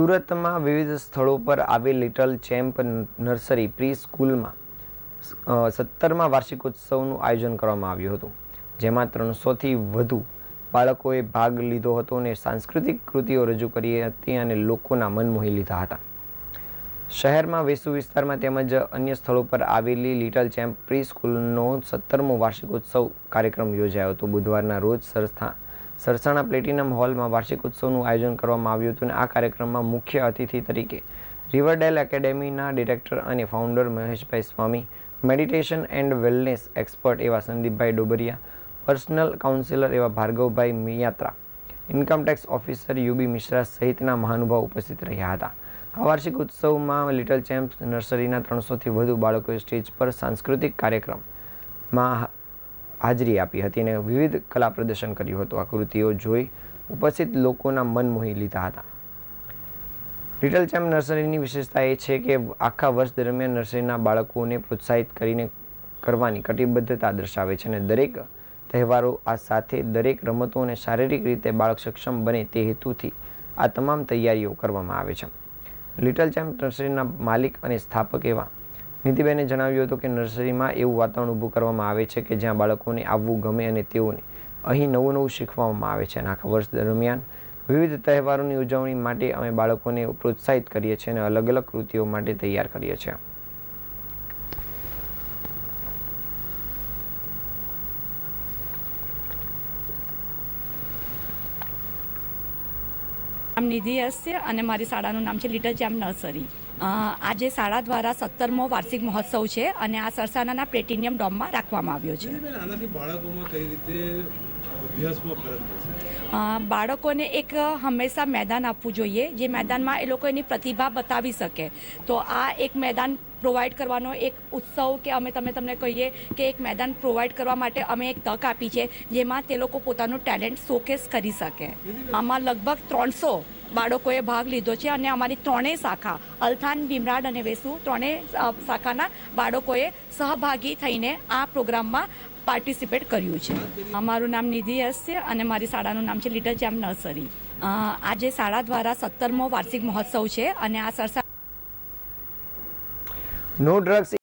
સુરતમાં વિવિધ સ્થળો પર આવેલ લિટલ ચેમ્પ નર્સરી પ્રી સ્કૂલમાં સત્તરમાં વાર્ષિકોત્સવનું આયોજન કરવામાં આવ્યું હતું, જેમાં ત્રણસોથી વધુ બાળકોએ ભાગ લીધો હતો અને સાંસ્કૃતિક કૃતિઓ રજૂ કરી હતી અને લોકોના મન મોહી લીધા હતા. શહેરમાં વેસુ વિસ્તારમાં તેમજ અન્ય સ્થળો પર આવેલી લિટલ ચેમ્પ પ્રી સ્કૂલનો સત્તરમો વાર્ષિકોત્સવ કાર્યક્રમ યોજાયો હતો. બુધવારના રોજ સંસ્થા સરસાણા પ્લેટિનમ હોલમાં વાર્ષિકોત્સવનું આયોજન કરવામાં આવ્યું હતું અને આ કાર્યક્રમમાં મુખ્ય અતિથિ તરીકે રિવરડેલ એકેડેમીના ડિરેક્ટર અને founder Maheshbhai Swami, meditation and wellness expert એવા સંદીપભાઈ ડોબરિયા, પર્સનલ કાઉન્સિલર એવા Bhargavbhai Miyatra income tax officer U B Mishra સહિતના મહાનુભાવ ઉપસ્થિત રહ્યા હતા. આ વાર્ષિક ઉત્સવમાં લિટલ ચેમ્પ્સ નર્સરીના ત્રણસોથી વધુ બાળકોએ સ્ટેજ પર સાંસ્કૃતિક કાર્યક્રમમાં હાજરી આપી હતી અને વિવિધ કલા પ્રદર્શન કર્યું હતું. આ કૃતિઓ જોઈ ઉપસ્થિત લોકોના મન મોહી લીધા હતા. લિટલ ચેમ્પ નર્સરીની વિશેષતા એ છે કે આખા વર્ષ દરમિયાન નર્સરીના બાળકોને પ્રોત્સાહિત કરીને કરવાની કટિબદ્ધતા દર્શાવે છે અને દરેક તહેવારો આ સાથે દરેક રમતોને શારીરિક રીતે બાળક સક્ષમ બને તે હેતુથી આ તમામ તૈયારીઓ કરવામાં આવે છે. લિટલ ચેમ્પ નર્સરીના માલિક અને સ્થાપક એવા નીતિબેને જણાવ્યું હતું કે નર્સરીમાં એવું વાતાવરણ ઊભું કરવામાં આવે છે કે જ્યાં બાળકોને આવવું ગમે અને તેઓને અહીં નવું નવું શીખવામાં આવે છે. અને આખા વર્ષ દરમિયાન વિવિધ તહેવારોની ઉજવણી માટે અમે બાળકોને પ્રોત્સાહિત કરીએ છીએ અને અલગ અલગ કૃતિઓ માટે તૈયાર કરીએ છીએ. નામ નિધિ એસ છે અને મારી શાળાનું નામ છે લિટલ ચેમ નર્સરી આજે શાળા દ્વારા સત્તરમો વાર્ષિક મહોત્સવ છે અને આ સરસાનાના પ્લેટિનિયમ ડોમમાં રાખવામાં આવ્યો છે. બાળકોને એક હંમેશા મેદાન આપવું જોઈએ. જે મેદાનમાં એ લોકો એની પ્રતિભા બતાવી શકે. તો આ એક મેદાન પ્રોવાઈડ કરવાનો એક ઉત્સવ કે અમે તમે તમને કહીએ કે એક મેદાન પ્રોવાઈડ કરવા માટે અમે એક તક આપી છે, જેમાં તે લોકો પોતાનું ટેલેન્ટ શોકેસ કરી શકે. આમાં લગભગ ત્રણસો બાળકોએ ભાગ લીધો છે અને અમારી ત્રણેય શાખા, અલથાન, ભીમરાડ અને વેસુ, ત્રણેય શાખાના બાળકોએ સહભાગી થઈને આ પ્રોગ્રામમાં પાર્ટિસિપેટ કર્યું છે. અમારું નામ નિધિ એસ છે અને મારી શાળાનું નામ છે લિટલ ચેમ નર્સરી. આજે શાળા દ્વારા સત્તરમો વાર્ષિક મહોત્સવ છે અને આ સરસા No drugs